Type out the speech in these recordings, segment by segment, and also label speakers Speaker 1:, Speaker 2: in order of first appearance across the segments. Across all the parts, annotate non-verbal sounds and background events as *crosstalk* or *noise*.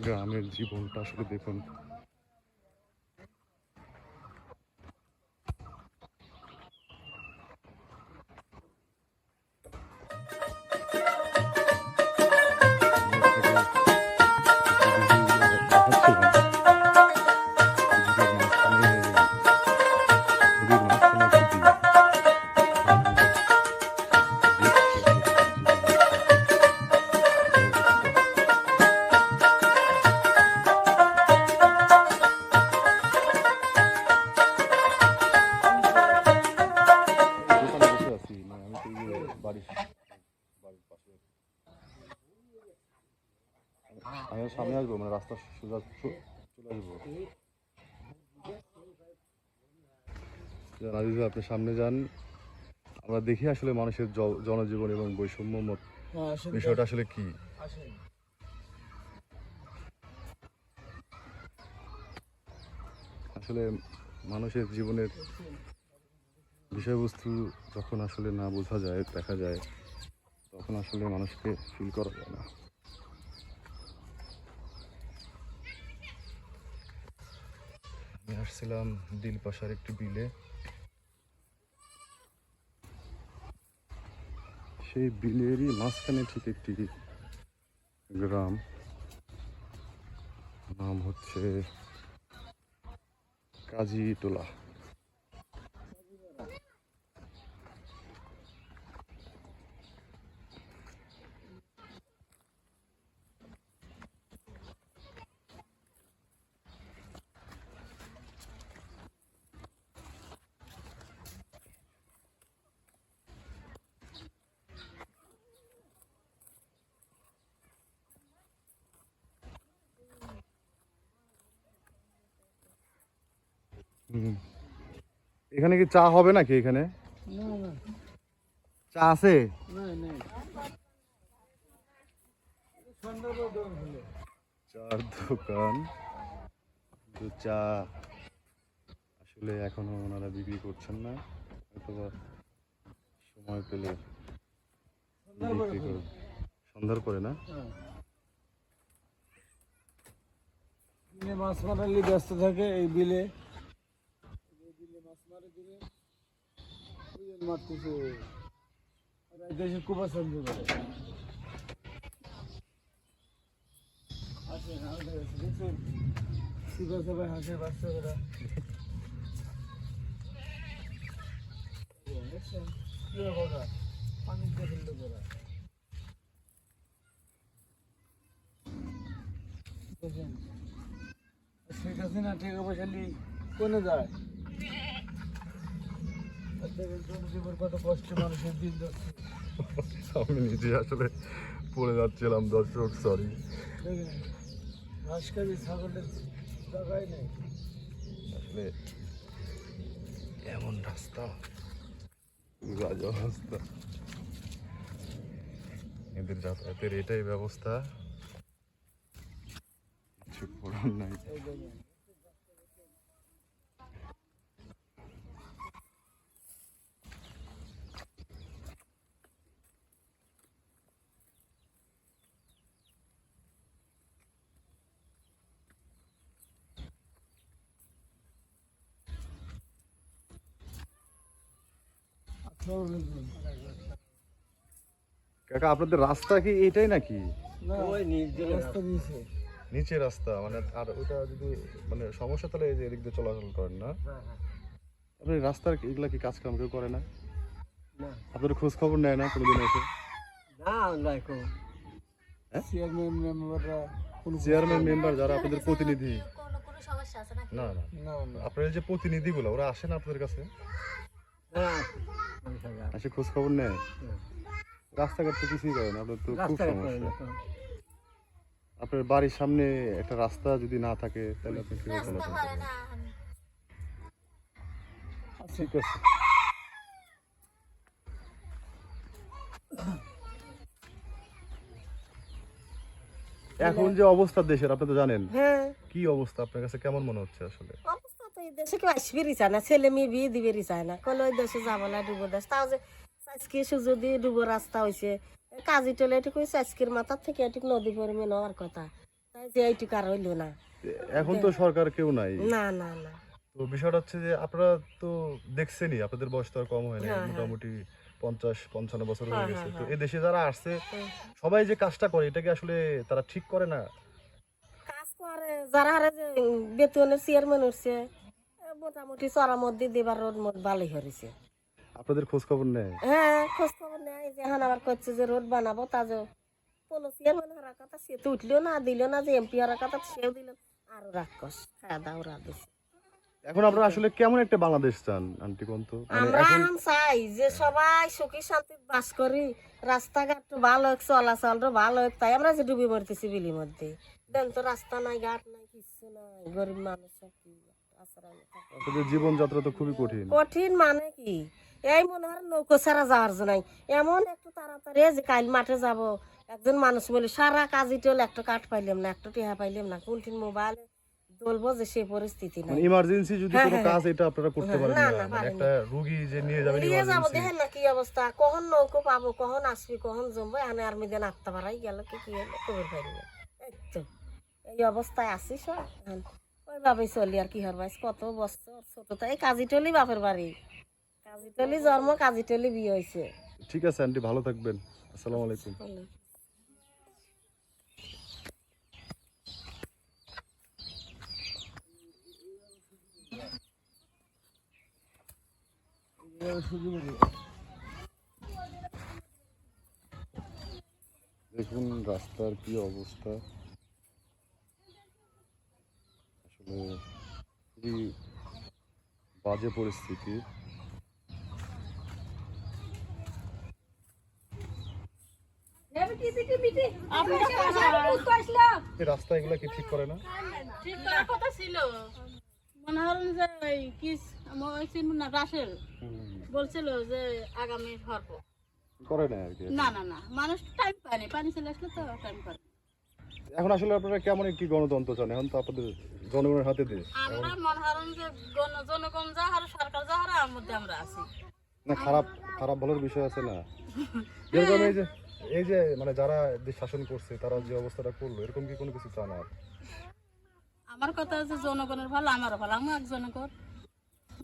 Speaker 1: গ্রামের জীবনটা আসলে দেখুন বাড়ির বাড়ির পাশে আমি সামনে আসব মানে রাস্তা সোজা চলে আসব। আজিজ ভাই, আপনি সামনে যান। আমরা দেখি আসলে মানুষের জনজীবন এবং বৈষম্য মত বিষয়টা আসলে কি? আসলে মানুষের জীবনের বিষয়বস্তু যখন আসলে না বোঝা যায়, দেখা যায়, তখন আসলে মানুষকে ফিল করা যায় না। আমি আসছিলাম দিলপাশার একটি বিলে। সেই বিলেরই মাঝখানে ঠিক একটি গ্রাম। নাম হচ্ছে কাজীটোলা এখানে কি চা হবে নাকি এখানে? চা আছে? চার দোকান চা। আসলে এখনও ওনারা বিক্রি করছেন না অথবা সময় পেলে বিক্রি
Speaker 2: খুলে।
Speaker 1: সন্ধ্যার পরে না?
Speaker 2: হ্যাঁ। মাছ মারালি ব্যস্ত থাকে এই বিলে এই বিলে মাছ মারে দিনে দুজন রাইতে এসে কুপা সন্ধে করে আসে আমাদের কাছে দেখছেন শিবা সবাই হাসে বাচ্চা দেখছেন কথা পানিতে ফেলতে করা দেখেন শেখ হাসিনা টাকা পয়সা নিয়ে কোনে যায় আর দেখেন জনজীবন কত কষ্ট মানুষের দিন যাচ্ছে
Speaker 1: আমি নিজে আসলে পড়ে যাচ্ছিলাম, দর্শক সরি আসলে এমন রাস্তা। বাজে অবস্থা এদের যাতায়াতের এটাই ব্যবস্থা। কিছু করার নাই
Speaker 2: এই দেখেন আসসালামু আলাইকুম।
Speaker 1: কাকা আপনাদের রাস্তা কি এটাই নাকি?
Speaker 2: না রাস্তা। দিয়েছে।
Speaker 1: নিচে রাস্তা মানে আর ওটা যদি মানে সমস্যা তাহলে এই যে এদিক দিয়ে চলাচল করেন না। আপনি রাস্তার এগুলা কি কাজ কাম কেউ করে না?
Speaker 2: না।
Speaker 1: আপনাদের খোঁজ খবর নেয় না কোনোদিন এসে? হ্যাঁ?
Speaker 2: চেয়ারম্যান মেম্বাররা কোনো
Speaker 1: চেয়ারম্যান মেম্বার যারা আপনাদের প্রতিনিধি।
Speaker 3: কোনো কোনো সমস্যা আছে নাকি?
Speaker 1: না না। আপনার যে প্রতিনিধিগুলো ওরা আসে না আপনাদের কাছে? এসে খোঁজ খবর নেয়? রাস্তাঘাট তো কিছুই করে না আপনার তো খুব সমস্যা। আপনার বাড়ির সামনে একটা রাস্তা যদি না থাকে তাহলে আপনি কীভাবে
Speaker 3: রাস্তা
Speaker 1: চলাচল
Speaker 3: করে
Speaker 1: করবেন?
Speaker 3: না।
Speaker 1: ঠিক আছে। এখন যে অবস্থা দেশের আপনি তো জানেন।
Speaker 3: হ্যাঁ।
Speaker 1: কি অবস্থা আপনার কাছে? কেমন মনে হচ্ছে আসলে?
Speaker 3: অবস্থা তো এই দেশে। কেউ আসবেরই চায় না? ছেলে মেয়ে বিয়ে দিবেরই চায় না? কলে ওই দেশে যাব না ডুবো দেশ। তাও যে আজকে ডুবো রাস্তা হয়েছে কাজী টলে এটুকু আজকের মাথার থেকে এটুকু নদী পরিমে নেওয়ার কথা। তাই যে এইটুকু আর হইল না।
Speaker 1: এখন তো সরকার কেউ নাই।
Speaker 3: না না না।
Speaker 1: তো বিষয়টা হচ্ছে যে আপনারা তো দেখছেনই আপনাদের বয়স তো আর কম হয় না
Speaker 3: হ্যাঁ, হ্যাঁ।
Speaker 1: মোটামুটি পঞ্চাশ পঞ্চান্ন বছর হয়ে
Speaker 3: হ্যাঁ,
Speaker 1: গেছে। তো। এই দেশে যারা আসছে সবাই যে কাজটা করে এটাকে আসলে তারা ঠিক করে না?
Speaker 3: কাজ করে যারা হারে যে বেতনের চেয়ারম্যান উঠছে মোটামুটি চড়া মধ্যে দেবার রোড মোট ভালোই হয়েছে
Speaker 1: আপনাদের খোঁজ খবর নেয়?
Speaker 3: হ্যাঁ খোঁজ খবর নেয় যে এখন আবার করছে যে রোড বানাবো তা যে কোনো চেয়ারম্যান হওয়ার কথা সে তো উঠল না দিল না যে এমপি হওয়ার কথা সেও দিল আরও রাক্ষস খাওয়া দাওয়া রাত দিছে
Speaker 1: এখন আপনারা আসলে কেমন একটা বাংলাদেশ চান আন্টি কন্ত? মানে
Speaker 3: আমরা
Speaker 1: এখন
Speaker 3: এখন চাই যে সবাই সুখী শান্তি বাস করি রাস্তাঘাট তো ভালো হোক চলাচল তো ভালো হোক তাই আমরা যে ডুবি মরতেছি বিলির মধ্যে। দেন তো রাস্তা নাই ঘাট নাই কিছু নাই গরিব মানুষ কি?
Speaker 1: জীবনযাত্রা তো খুবই কঠিন।
Speaker 3: কঠিন মানে কি? এই মনে হয় নৌকো ছাড়া যাওয়ার জন্য। এমন একটু তাড়াতাড়ি যে কাল মাঠে যাব একজন মানুষ বলে সারা কাজই টোল একটা কাঠ পাইলাম না একটা টেহা পাইলাম না কোনদিন মোবাইল দলবো যে সে পরিস্থিতি
Speaker 1: মানে ইমার্জেন্সি যদি
Speaker 3: হ্যাঁ,
Speaker 1: কোনো
Speaker 3: হ্যাঁ,
Speaker 1: কাজ এটা আপনারা করতে
Speaker 3: হ্যাঁ,
Speaker 1: পারেন
Speaker 3: না,
Speaker 1: না।
Speaker 3: না,
Speaker 1: মানে একটা রুগী যে নিয়ে যাবেন
Speaker 3: নিয়ে যাব দেখেন না কি অবস্থা। কখন নৌকো পাবো কখন আসবি কখন জমবো এখানে আর মেদিন আত্মা বাড়াই গেল কি কি হলো খবর পাইনি। এই তো এই অবস্থায় আসি সব। ওইভাবেই চলি আর কি হরবাইস কত বছর? ছোট তো। এই কাজিটলি বাপের বাড়ি। কাজিটলি জন্ম কাজিটলি বিয়ে হয়েছে।
Speaker 1: ঠিক আছে আন্টি ভালো থাকবেন। আসসালামু আলাইকুম। দেখুন রাস্তার কি অবস্থা আসলে খুবই বাজে পরিস্থিতি। রাস্তা এগুলা কি ঠিক করে না?
Speaker 4: ঠিক করার কথা ছিল। মনে হল যে ওই না রাসেল। বলছিল যে আগামী হরব
Speaker 1: করে না আর কি।
Speaker 4: না না না। মানুষ টাইম পায়নি। পানি চলে আসলে তো টাইম পায়।
Speaker 1: এখন আসলে আপনারা কেমন একটি গণতন্ত্র চান? এখন তো আপনাদের জনগণের হাতে দেশ।
Speaker 4: আমরা মনে হরণ যে জনগণ যা হার সরকার যা হার মধ্যে আমরা আছি।
Speaker 1: না খারাপ খারাপ ভালোর বিষয় আছে না। *laughs* যেরকম এই যে এই যে মানে যারা দেশ শাসন করছে তারা যে অবস্থাটা করল এরকম কি কোনো কিছু চান আর?
Speaker 4: আমার কথা হচ্ছে জনগণের ভালো আমারও ভালো আমি এক জনগণ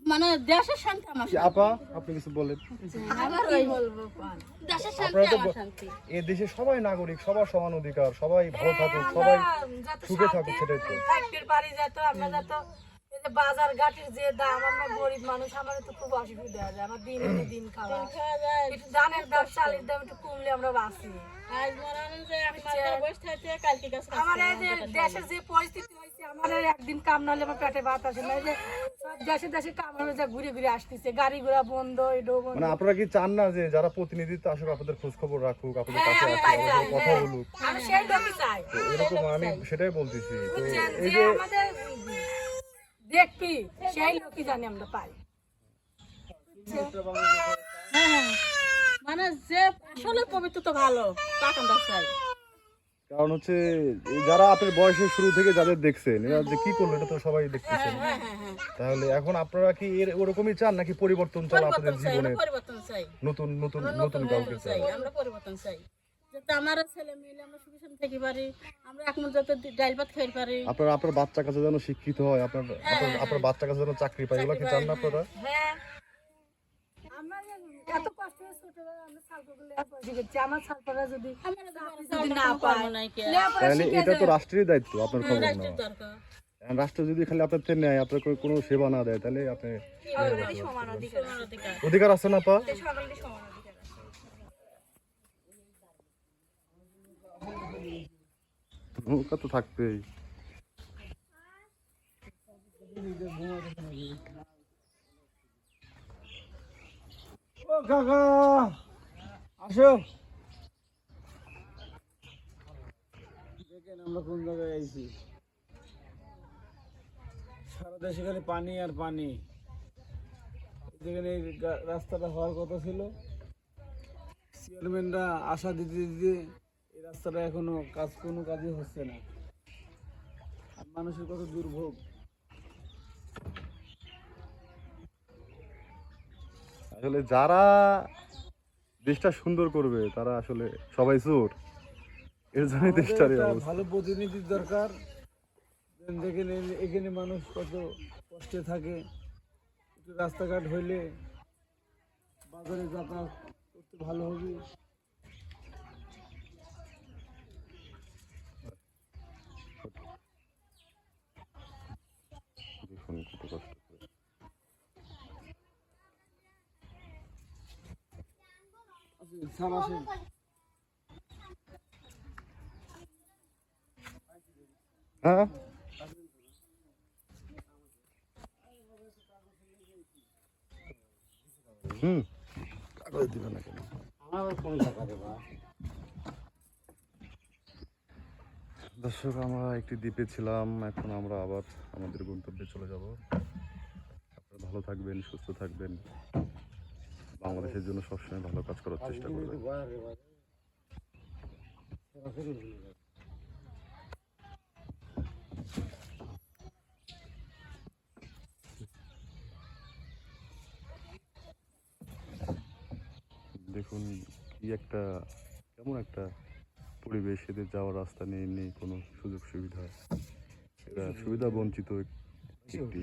Speaker 4: মানে দেশের শান্তি আমার
Speaker 1: আপা? আপনি কিছু বলেন।
Speaker 4: আবার ওই বলব? দেশের শান্তি আমার শান্তি।
Speaker 1: এই দেশে সবাই নাগরিক সবার সমান অধিকার সবাই ভালো থাকুক সবাই সুখে থাকুক সেটাই তো।
Speaker 5: পারি যাতো আমরা যাতো এই যে বাজার ঘাটের যে দাম আমরা গরিব মানুষ আমাদের তো খুব অসুবিধা হয়। আমার দিন এনে দিন খাওয়া একটু ধানের দাম চালের দাম একটু কমলে আমরা বাঁচি। আমার এই যে দেশের যে পরিস্থিতি হয়েছে আমার একদিন কাম নাহলে আমার পেটে ভাত আসে না। যে দেশে দেশে কাম যা ঘুরে ঘুরে আসতেছে গাড়ি ঘোড়া বন্ধ।
Speaker 1: মানে আপনারা কি চান না যে যারা প্রতিনিধিত্ব আসুক আপনাদের খোঁজ খবর রাখুক আপনাদের কাছে আসুক কথা বলুক।
Speaker 5: আমি সেই চাই।
Speaker 1: এরকম আমি সেটাই বলতেছি। এই
Speaker 5: যে
Speaker 1: যে
Speaker 5: আমাদের দেখবি সেই লোকই জানি আমরা পাই।
Speaker 4: হ্যাঁ, হ্যাঁ। মানে যে আসলে পবিত্র তো ভালো তাকে আমরা চাই।
Speaker 1: কারণ হচ্ছে যারা আপনার বয়সের শুরু থেকে যাদের দেখছেন এরা যে কি করল এটা তো সবাই দেখতেছেন।
Speaker 4: হ্যাঁ হ্যাঁ
Speaker 1: তাহলে এখন আপনারা কি এর ওরকমই চান নাকি পরিবর্তন চান আপনাদের জীবনে নতুন নতুন নতুন কাউকে
Speaker 4: চাই আমরা পরিবর্তন চাই। যাতে আমার ছেলে মেয়ে আমরা সুখে শান্তি থাকি পারি আমরা এখন যাতে ডাইল ভাত খাই পারি।
Speaker 1: আপনার আপনার বাচ্চা কাছে যেন শিক্ষিত হয় আপনার আপনার আপনার বাচ্চা কাছে যেন চাকরি পায় এগুলো কি চান না আপনারা?
Speaker 5: হ্যাঁ। এত কষ্ট করে আমরা সালপাগুলো আমার সালপারা যদি যদি না পায়
Speaker 4: নাই কে
Speaker 5: লেখাপড়া
Speaker 1: তাহলে এটা তো রাষ্ট্রের দায়িত্ব আপনার খবর না। রাষ্ট্র যদি খালি আপনার থেকে নেয় আপনার কোনো- সেবা না দেয় তাহলে আপনি
Speaker 4: অধিকার
Speaker 1: অধিকার আছে না পা নৌকা তো থাকবেই।
Speaker 2: ও কাকা আমরা কোন জায়গায় সারা দেশে পানি আর পানি। রাস্তাটা হওয়ার কথা ছিল। চেয়ারম্যানরা আশা দিতে দিতে রাস্তাটা এখনও কাজ কোনো কাজই হচ্ছে না। মানুষের কত দুর্ভোগ।
Speaker 1: আসলে যারা দেশটা সুন্দর করবে তারা আসলে সবাই চোর। এর জন্য দেশটার
Speaker 2: ভালো প্রতিনিধির দরকার। এই- এখানে মানুষ কত কষ্টে থাকে। রাস্তাঘাট হইলে বাজারে যাতায়াত করতে ভালো হবে।
Speaker 1: দেখুন কত কষ্ট করে
Speaker 2: আসেন, স্যার আসেন
Speaker 1: হ্যাঁ হুম কাগজ দিবে না কেন দর্শক আমরা একটি দ্বীপে ছিলাম। এখন আমরা আবার আমাদের গন্তব্যে চলে যাব। আপনারা ভালো থাকবেন সুস্থ থাকবেন। বাংলাদেশের জন্য সবসময় ভালো কাজ করার চেষ্টা করবেন। দেখুন কি একটা কেমন একটা পরিবেশ এদের যাওয়ার রাস্তা নেই নেই কোনো সুযোগ সুবিধা এরা সুবিধা বঞ্চিত একটি